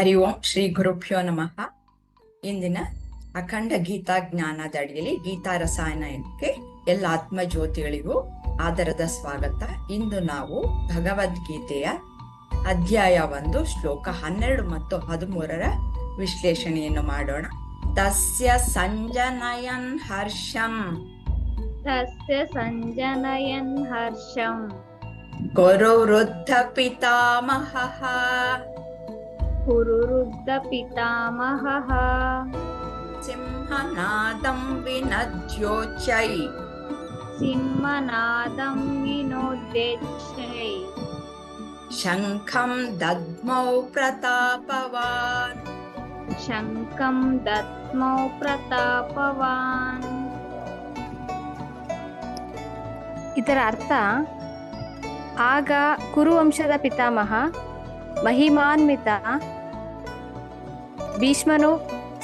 ಹರಿ ಓಂ ಶ್ರೀ ಗುರುಭ್ಯೋ ನಮಃ. ಇಂದಿನ ಅಖಂಡ ಗೀತಾ ಜ್ಞಾನದ ಅಡಿಯಲ್ಲಿ ಗೀತಾ ರಸಾಯನಕ್ಕೆ ಎಲ್ಲ ಆತ್ಮ ಜ್ಯೋತಿಗಳಿಗೂ ಆಧಾರದ ಸ್ವಾಗತ. ಇಂದು ನಾವು ಭಗವದ್ಗೀತೆಯ ಅಧ್ಯಾಯ ಒಂದು ಶ್ಲೋಕ ಹನ್ನೆರಡು ಮತ್ತು ಹದಿಮೂರರ ವಿಶ್ಲೇಷಣೆಯನ್ನು ಮಾಡೋಣ. ತಸ್ಯ ಸಂಜನಯನ್ ಹರ್ಷಂ. ತಸ್ಯ ಸಂಜನಯನ್ ಹರ್ಷಂ. ಗುರು ವೃದ್ಧ ಪಿತಾಮಹಃ. पुरुरुद्धपितामहः ಸಿಂಹನಾದಂ ವಿನದ್ಯೋಚ್ಚೈ सिंहनादं विनोद्यच्छै ಶಂಖಂ ದದ್ಮೌ ಪ್ರತಾಪವಾನ್ शङ्खं दत्मौ ಪ್ರತಾಪವಾನ್ ಇದರ ಅರ್ಥ ಆಗ ಕುರುವಂಶದ ಪಿತಾಮಹ ಮಹಿಮಾನ್ವಿತ ಭೀಷ್ಮನು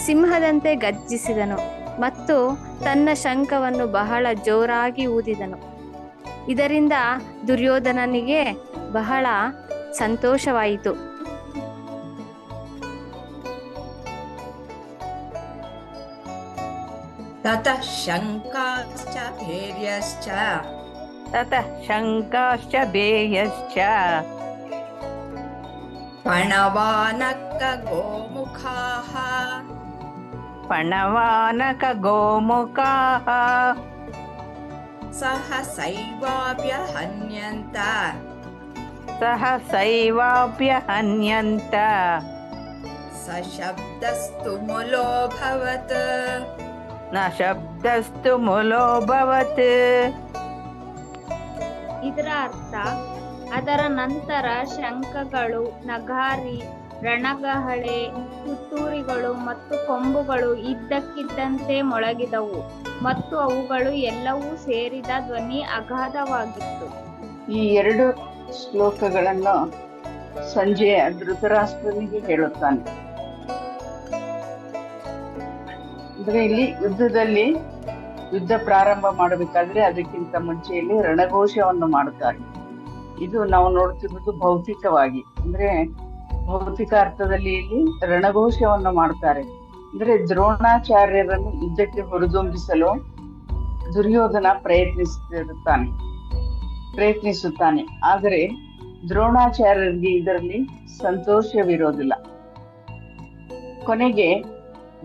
ಸಿಂಹದಂತೆ ಗರ್ಜಿಸಿದನು ಮತ್ತು ತನ್ನ ಶಂಖವನ್ನು ಬಹಳ ಜೋರಾಗಿ ಊದಿದನು ಇದರಿಂದ ದುರ್ಯೋಧನನಿಗೆ ಬಹಳ ಸಂತೋಷವಾಯಿತು ತತಃ ಶಂಕಾಶ್ಚ ಭೇರ್ಯಶ್ಚ ततः शङ्काश्च भेयश्च ಪಣವಾನಕ್ಕ ಗೋಮುಖಾಃ पणवानकगोमुखाः ಸಹಸೈವಾಭ್ಯಹನ್ಯಂತ सहसैवाभ्यहन्यन्त ಸಶಬ್ದಸ್ತು ಮುಲೋಭವತ್ न शब्दस्तु मुलोऽभवत् ಇದರ ಅರ್ಥ ಅದರ ನಂತರ ಶಂಖಗಳು ನಗಾರಿ ರಣಗಹಳೆ, ತುತ್ತೂರಿಗಳು ಮತ್ತು ಕೊಂಬುಗಳು ಇದ್ದಕ್ಕಿದ್ದಂತೆ ಮೊಳಗಿದವು ಮತ್ತು ಅವುಗಳು ಎಲ್ಲವೂ ಸೇರಿದ ಧ್ವನಿ ಅಗಾಧವಾಗಿತ್ತು. ಈ ಎರಡು ಶ್ಲೋಕಗಳನ್ನು ಸಂಜೆ ಧೃತರಾಷ್ಟ್ರನಿಗೆ ಹೇಳುತ್ತಾನೆ. ಅಂದ್ರೆ ಇಲ್ಲಿ ಯುದ್ಧದಲ್ಲಿ ಯುದ್ಧ ಪ್ರಾರಂಭ ಮಾಡಬೇಕಾದ್ರೆ ಅದಕ್ಕಿಂತ ಮುಂಚೆಯಲ್ಲಿ ರಣಘೋಷವನ್ನು ಮಾಡುತ್ತಾರೆ. ಇದು ನಾವು ನೋಡ್ತಿರೋದು ಭೌತಿಕವಾಗಿ. ಅಂದ್ರೆ ಭೌತಿಕ ಅರ್ಥದಲ್ಲಿ ಇಲ್ಲಿ ರಣಘೋಷವನ್ನು ಮಾಡ್ತಾರೆ. ಅಂದ್ರೆ ದ್ರೋಣಾಚಾರ್ಯರನ್ನು ಯುದ್ಧಕ್ಕೆ ಹುರಿದುಂಬಿಸಲು ದುರ್ಯೋಧನ ಪ್ರಯತ್ನಿಸುತ್ತಿರುತ್ತಾನೆ ಪ್ರಯತ್ನಿಸುತ್ತಾನೆ. ಆದರೆ ದ್ರೋಣಾಚಾರ್ಯರಿಗೆ ಇದರಲ್ಲಿ ಸಂತೋಷವಿರೋದಿಲ್ಲ. ಕೊನೆಗೆ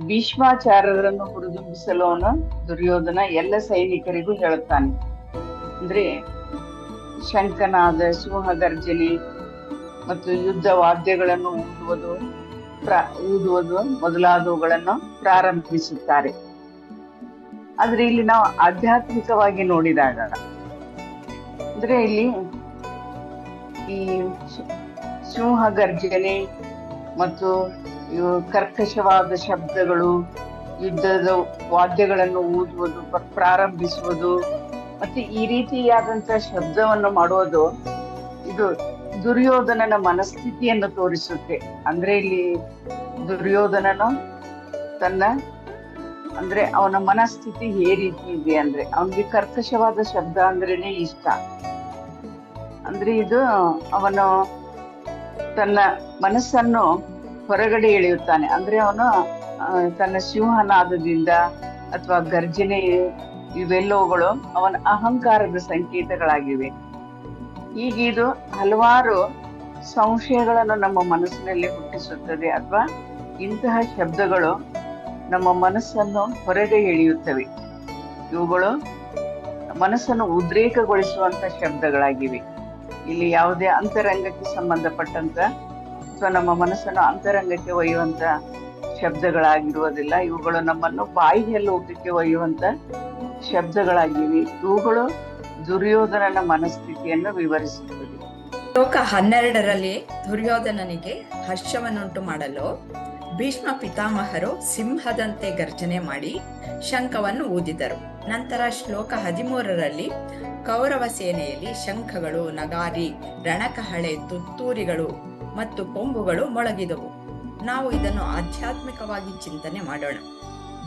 ಭೀಷ್ಮಾಚಾರ್ಯರನ್ನು ಹುರಿದುಂಬಿಸಲು ಅವನು ದುರ್ಯೋಧನ ಎಲ್ಲ ಸೈನಿಕರಿಗೂ ಹೇಳುತ್ತಾನೆ. ಅಂದ್ರೆ ಶಂಕನಾದ ಸಿಂಹಗರ್ಜನೆ ಮತ್ತು ಯುದ್ಧ ವಾದ್ಯಗಳನ್ನು ಊದುವುದು ಊದುವುದು, ಮೊದಲಾದವುಗಳನ್ನು ಪ್ರಾರಂಭಿಸುತ್ತಾರೆ. ಆದ್ರೆ ಇಲ್ಲಿ ನಾವು ಆಧ್ಯಾತ್ಮಿಕವಾಗಿ ನೋಡಿದಾಗ, ಅಂದ್ರೆ ಇಲ್ಲಿ ಈ ಸಿಂಹ ಗರ್ಜನೆ ಮತ್ತು ಕರ್ಕಶವಾದ ಶಬ್ದಗಳು, ಯುದ್ಧದ ವಾದ್ಯಗಳನ್ನು ಊದುವುದು ಪ್ರಾರಂಭಿಸುವುದು, ಮತ್ತೆ ಈ ರೀತಿಯಾದಂತಹ ಶಬ್ದವನ್ನು ಮಾಡುವುದು, ಇದು ದುರ್ಯೋಧನನ ಮನಸ್ಥಿತಿಯನ್ನು ತೋರಿಸುತ್ತೆ. ಅಂದ್ರೆ ಇಲ್ಲಿ ದುರ್ಯೋಧನನು ತನ್ನ, ಅಂದ್ರೆ ಅವನ ಮನಸ್ಥಿತಿ ಹೇ ರೀತಿ ಇದೆ ಅಂದ್ರೆ, ಅವನಿಗೆ ಕರ್ಕಶವಾದ ಶಬ್ದ ಅಂದ್ರೇನೆ ಇಷ್ಟ. ಅಂದ್ರೆ ಇದು ಅವನು ತನ್ನ ಮನಸ್ಸನ್ನು ಹೊರಗಡೆ ಎಳೆಯುತ್ತಾನೆ. ಅಂದ್ರೆ ಅವನು ತನ್ನ ಸಿಂಹನಾದದಿಂದ ಅಥವಾ ಗರ್ಜನೆ ಇವೆಲ್ಲವುಗಳು ಅವನ ಅಹಂಕಾರದ ಸಂಕೇತಗಳಾಗಿವೆ. ಹೀಗೆ ಇದು ಹಲವಾರು ಸಂಶಯಗಳನ್ನು ನಮ್ಮ ಮನಸ್ಸಿನಲ್ಲಿ ಹುಟ್ಟಿಸುತ್ತದೆ ಅಥವಾ ಇಂತಹ ಶಬ್ದಗಳು ನಮ್ಮ ಮನಸ್ಸನ್ನು ಹೊರಗೆ ಎಳೆಯುತ್ತವೆ. ಇವುಗಳು ಮನಸ್ಸನ್ನು ಉದ್ರೇಕಗೊಳಿಸುವಂತ ಶಬ್ದಗಳಾಗಿವೆ. ಇಲ್ಲಿ ಯಾವುದೇ ಅಂತರಂಗಕ್ಕೆ ಸಂಬಂಧಪಟ್ಟಂತ ಅಥವಾ ನಮ್ಮ ಮನಸ್ಸನ್ನು ಅಂತರಂಗಕ್ಕೆ ಒಯ್ಯುವಂತ ಶಬ್ದಗಳಾಗಿರುವುದಿಲ್ಲ. ಇವುಗಳು ನಮ್ಮನ್ನು ಬಾಯಿಯಲ್ಲಿ ಲೋಕಕ್ಕೆ ಒಯ್ಯುವಂತ ಶಬ್ದಗಳಾಗಿವೆ. ಇವುಗಳು ದುರ್ಯೋಧನನ ಮನಸ್ಥಿತಿಯನ್ನು ವಿವರಿಸುತ್ತದೆ. ಶ್ಲೋಕ ಹನ್ನೆರಡರಲ್ಲಿ ದುರ್ಯೋಧನನಿಗೆ ಹರ್ಷವನ್ನುಂಟು ಮಾಡಲು ಭೀಷ್ಮ ಪಿತಾಮಹರು ಸಿಂಹದಂತೆ ಗರ್ಜನೆ ಮಾಡಿ ಶಂಖವನ್ನು ಊದಿದರು. ನಂತರ ಶ್ಲೋಕ ಹದಿಮೂರರಲ್ಲಿ ಕೌರವ ಸೇನೆಯಲ್ಲಿ ಶಂಖಗಳು, ನಗಾರಿ, ರಣಕಹಳೆ, ತುತ್ತೂರಿಗಳು ಮತ್ತು ಕೊಂಬುಗಳು ಮೊಳಗಿದವು. ನಾವು ಇದನ್ನು ಆಧ್ಯಾತ್ಮಿಕವಾಗಿ ಚಿಂತನೆ ಮಾಡೋಣ.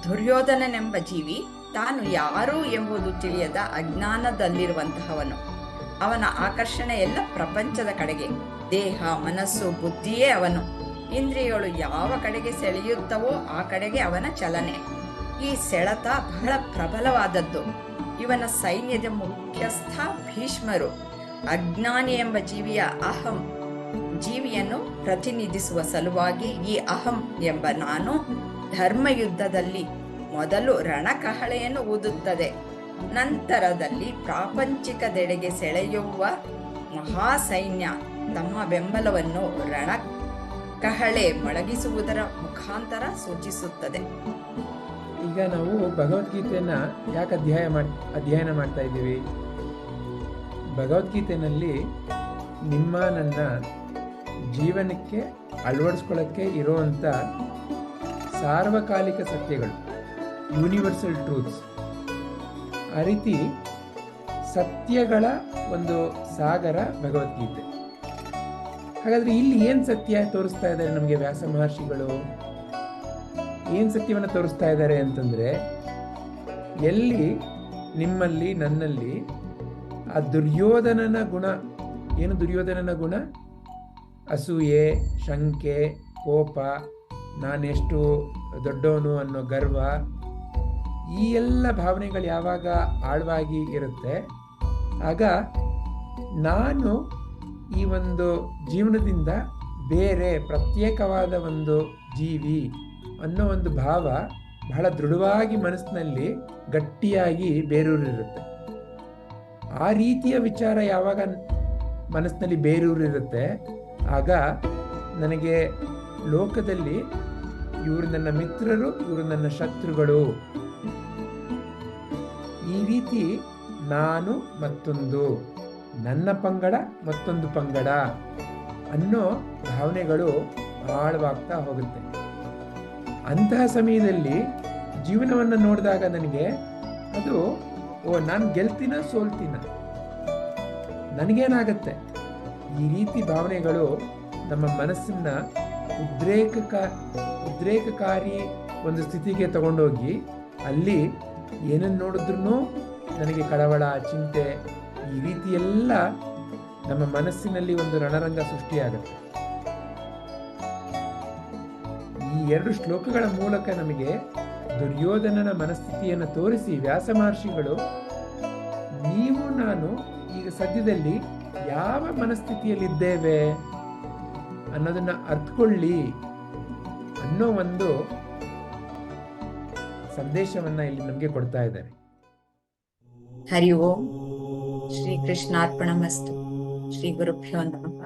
ದುರ್ಯೋಧನನೆಂಬ ಜೀವಿ ತಾನು ಯಾರು ಎಂಬುದು ತಿಳಿಯದ ಅಜ್ಞಾನದಲ್ಲಿರುವಂತಹವನು. ಅವನ ಆಕರ್ಷಣೆ ಎಲ್ಲ ಪ್ರಪಂಚದ ಕಡೆಗೆ. ದೇಹ, ಮನಸ್ಸು, ಬುದ್ಧಿಯೇ ಅವನು. ಇಂದ್ರಿಯಗಳು ಯಾವ ಕಡೆಗೆ ಸೆಳೆಯುತ್ತವೋ ಆ ಕಡೆಗೆ ಅವನ ಚಲನೆ. ಈ ಸೆಳೆತ ಬಹಳ ಪ್ರಬಲವಾದದ್ದು. ಇವನ ಸೈನ್ಯದ ಮುಖ್ಯಸ್ಥ ಭೀಷ್ಮರು. ಅಜ್ಞಾನಿ ಎಂಬ ಜೀವಿಯ ಅಹಂ ಜೀವಿಯನ್ನು ಪ್ರತಿನಿಧಿಸುವ ಸಲುವಾಗಿ ಈ ಅಹಂ ಎಂಬ ನಾನು ಧರ್ಮಯುದ್ಧದಲ್ಲಿ ಮೊದಲು ರಣಕಹಳೆಯನ್ನು ಊದುತ್ತದೆ. ನಂತರದಲ್ಲಿ ಪ್ರಾಪಂಚಿಕದೆಡೆಗೆ ಸೆಳೆಯುವ ಮಹಾಸೈನ್ಯ ತಮ್ಮ ಬೆಂಬಲವನ್ನು ರಣ ಕಹಳೆ ಮೊಳಗಿಸುವುದರ ಮುಖಾಂತರ ಸೂಚಿಸುತ್ತದೆ. ಈಗ ನಾವು ಭಗವದ್ಗೀತೆಯನ್ನ ಯಾಕೆ ಅಧ್ಯಯನ ಅಧ್ಯಯನ ಮಾಡ್ತಾ ಇದ್ದೀವಿ? ಭಗವದ್ಗೀತೆಯಲ್ಲಿ ನಿಮ್ಮ ನನ್ನ ಜೀವನಕ್ಕೆ ಅಳವಡಿಸ್ಕೊಳ್ಳೋಕ್ಕೆ ಇರುವಂಥ ಸಾರ್ವಕಾಲಿಕ ಸತ್ಯಗಳು. ಯೂನಿವರ್ಸಲ್ ಟ್ರೂತ್ಸ್ ಆ ರೀತಿ ಸತ್ಯಗಳ ಒಂದು ಸಾಗರ ಭಗವದ್ಗೀತೆ. ಹಾಗಾದ್ರೆ ಇಲ್ಲಿ ಏನು ಸತ್ಯ ತೋರಿಸ್ತಾ ಇದ್ದಾರೆ ನಮಗೆ ವ್ಯಾಸ ಮಹರ್ಷಿಗಳು? ಏನು ಸತ್ಯವನ್ನು ತೋರಿಸ್ತಾ ಇದ್ದಾರೆ ಅಂತಂದ್ರೆ, ಎಲ್ಲಿ, ನಿಮ್ಮಲ್ಲಿ, ನನ್ನಲ್ಲಿ ಆ ದುರ್ಯೋಧನನ ಗುಣ, ಏನು ದುರ್ಯೋಧನನ ಗುಣ? ಅಸೂಯೆ, ಶಂಕೆ, ಕೋಪ, ನಾನೆಷ್ಟು ದೊಡ್ಡವನು ಅನ್ನೋ ಗರ್ವ ಈ ಎಲ್ಲ ಭಾವನೆಗಳು ಯಾವಾಗ ಆಳವಾಗಿ ಇರುತ್ತೆ, ಆಗ ನಾನು ಈ ಒಂದು ಜೀವನದಿಂದ ಬೇರೆ ಪ್ರತ್ಯೇಕವಾದ ಒಂದು ಜೀವಿ ಅನ್ನೋ ಒಂದು ಭಾವ ಬಹಳ ದೃಢವಾಗಿ ಮನಸ್ಸಿನಲ್ಲಿ ಗಟ್ಟಿಯಾಗಿ ಬೇರೂರಿರುತ್ತೆ. ಆ ರೀತಿಯ ವಿಚಾರ ಯಾವಾಗ ಮನಸ್ಸಿನಲ್ಲಿ ಬೇರೂರಿರುತ್ತೆ, ಆಗ ನನಗೆ ಲೋಕದಲ್ಲಿ ಇವರು ನನ್ನ ಮಿತ್ರರು, ಇವರು ನನ್ನ ಶತ್ರುಗಳು ರೀತಿ ನಾನು ಮತ್ತೊಂದು, ನನ್ನ ಪಂಗಡ ಮತ್ತೊಂದು ಪಂಗಡ ಅನ್ನೋ ಭಾವನೆಗಳು ಆಳವಾಗ್ತಾ ಹೋಗುತ್ತೆ. ಅಂತಹ ಸಮಯದಲ್ಲಿ ಜೀವನವನ್ನು ನೋಡಿದಾಗ ನನಗೆ ಅದು, ಓ, ನಾನು ಗೆಲ್ತೀನ ಸೋಲ್ತೀನ? ನನಗೇನಾಗತ್ತೆ? ಈ ರೀತಿ ಭಾವನೆಗಳು ನಮ್ಮ ಮನಸ್ಸನ್ನ ಉದ್ರೇಕಕ, ಉದ್ರೇಕಕಾರಿ ಒಂದು ಸ್ಥಿತಿಗೆ ತಗೊಂಡೋಗಿ ಅಲ್ಲಿ ಏನನ್ನು ನೋಡಿದ್ರು ನನಗೆ ಕಳವಳ, ಚಿಂತೆ ಈ ರೀತಿ ಎಲ್ಲ ನಮ್ಮ ಮನಸ್ಸಿನಲ್ಲಿ ಒಂದು ರಣರಂಗ ಸೃಷ್ಟಿಯಾಗುತ್ತೆ. ಈ ಎರಡು ಶ್ಲೋಕಗಳ ಮೂಲಕ ನಮಗೆ ದುರ್ಯೋಧನನ ಮನಸ್ಥಿತಿಯನ್ನು ತೋರಿಸಿ ವ್ಯಾಸ ಮಹರ್ಷಿಗಳು, ನೀವು ನಾನು ಈಗ ಸದ್ಯದಲ್ಲಿ ಯಾವ ಮನಸ್ಥಿತಿಯಲ್ಲಿದ್ದೇವೆ? ಅನ್ನೋದನ್ನ ಅರ್ಥಕೊಳ್ಳಿ ಅನ್ನೋ ಒಂದು ಸಂದೇಶವನ್ನ ಇಲ್ಲಿ ನಮಗೆ ಕೊಡ್ತಾ ಇದ್ದಾರೆ. ಹರಿ ಓಂ ಶ್ರೀ ಕೃಷ್ಣಾರ್ಪಣಮಸ್ತು ಶ್ರೀ ಗುರುಭ್ಯೋ ನಮಃ